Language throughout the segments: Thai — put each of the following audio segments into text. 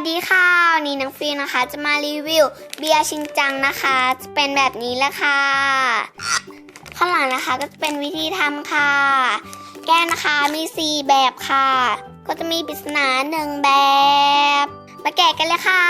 สดีค่ะวันนี้น้องฟิวนะคะ จะมารีวิวเบียร์ชิงจังนะคะ จะเป็นแบบนี้แหละค่ะ ข้างหลังนะคะก็จะเป็นวิธีทำค่ะ แก้วนะคะมี 4 แบบค่ะ ก็จะมีปริศนาหนึ่งแบบ มาแกะกันเลยค่ะ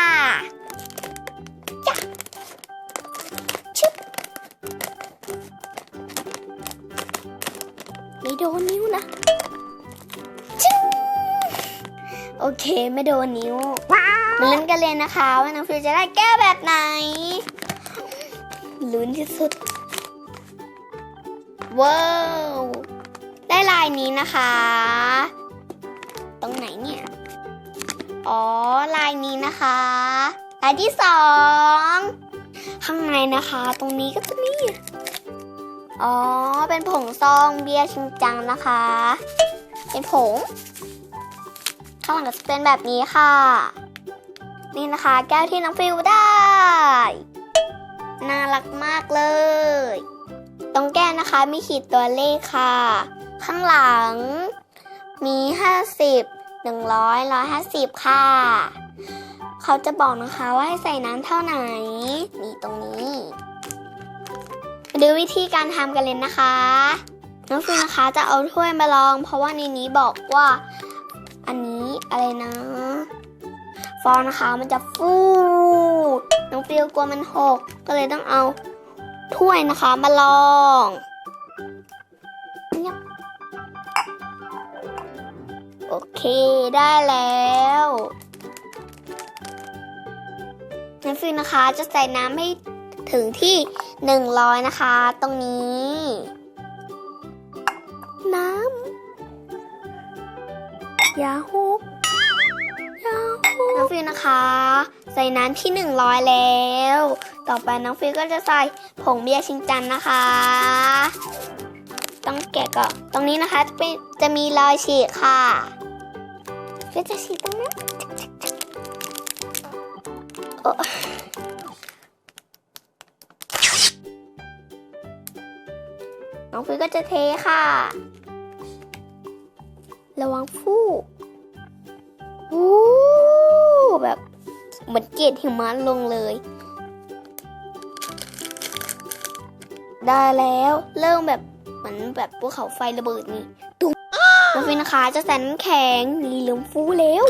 โอเคไม่โดนนิ้วมาเล่นกันเลยนะคะ ว่าน้องฟิวจะได้แก้วแบบไหนลุ้นที่สุด ว้าว ได้ลายนี้นะคะ ตรงไหนเนี่ย อ๋อ ลายนี้นะคะ ลายที่สองข้างในนะคะ ตรงนี้ก็จะมีอ๋อ เป็นผงซองเบียร์ชิงจังนะคะ เป็นผงข้างหลังก็จะเป็นแบบนี้ค่ะ นี่นะคะแก้วที่น้องฟิวได้ น่ารักมากเลย ตรงแก้วนะคะมีขีดตัวเลขค่ะ ข้างหลังมี 50 100 150 ค่ะ เขาจะบอกนะคะว่าให้ใส่น้ำเท่าไหนนี่ตรงนี้มาดูวิธีการทำกันเลยนะคะน้องฟิวนะคะจะเอาถ้วยมาลอง เพราะว่าในนี้บอกว่า อันนี้อะไรนะฟองนะคะมันจะฟูน้องฟิวกลัวมันหก ก็เลยต้องเอาถ้วยนะคะมาลองโอเคได้แล้วน้องฟิวนะคะจะใส่น้ำให้ถึงที่ 100 นะคะ ตรงนี้ำอย่าหกน้องฟิวนะคะ ใส่น้ำที่ 100 แล้ว ต่อไปน้องฟิวก็จะใส่ผงเบียร์ชิงจันนะคะ ต้องแกะก่อนตรงนี้นะคะจะเป็นจะมีรอยฉีกค่ะ ก็จะฉีกตรงนั้นโอ้น้องฟิวก็จะเทค่ะ ระวังฟู่อู้แบบเหมือนเกล็ดหิมะลงเลย ได้แล้วเริ่มแบบเหมือนแบบภูเขาไฟระเบิดนี่ตุ้มแล้วฟินนะคะจะใส่น้ำแข็งนี่เริ่มฟูแล้ว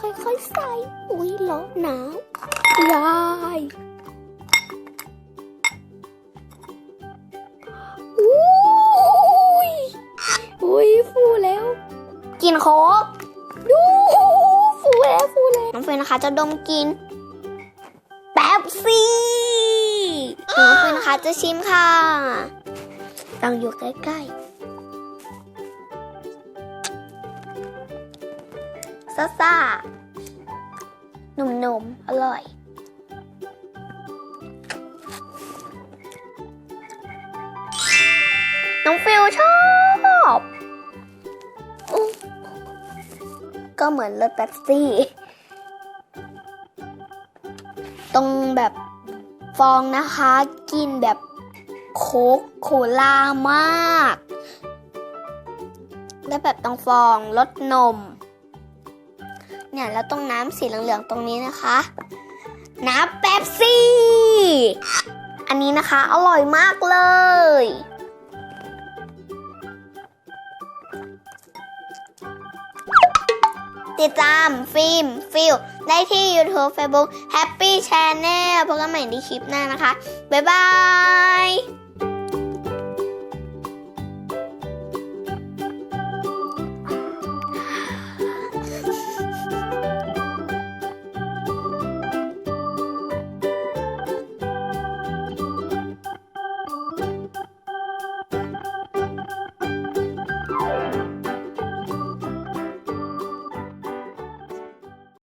ค่อยๆใส่อุ้ยร้อนหนาวลา นะคะ จะดมกินแป๊บซี่หน้องเฟยนะคะจะชิมค่ะต้องอยู่ใกล้ๆซ่าซ่าหนุ่มๆ อร่อยน้องฟิลชอบก็เหมือนรสเป๊ปซี่ ตรงแบบฟองนะคะกินแบบโคกโคลามาก แล้วแบบตรงฟองรสนม เนี่ยแล้วตรงน้ำสีเหลืองๆตรงนี้นะคะ น้ำเป๊ปซี่ อันนี้นะคะอร่อยมากเลย ติดตามฟิล์มฟิลได้ที่ YouTube Facebook Happy Channel พบกันใหม่ในคลิปหน้านะคะ บ๊ายบาย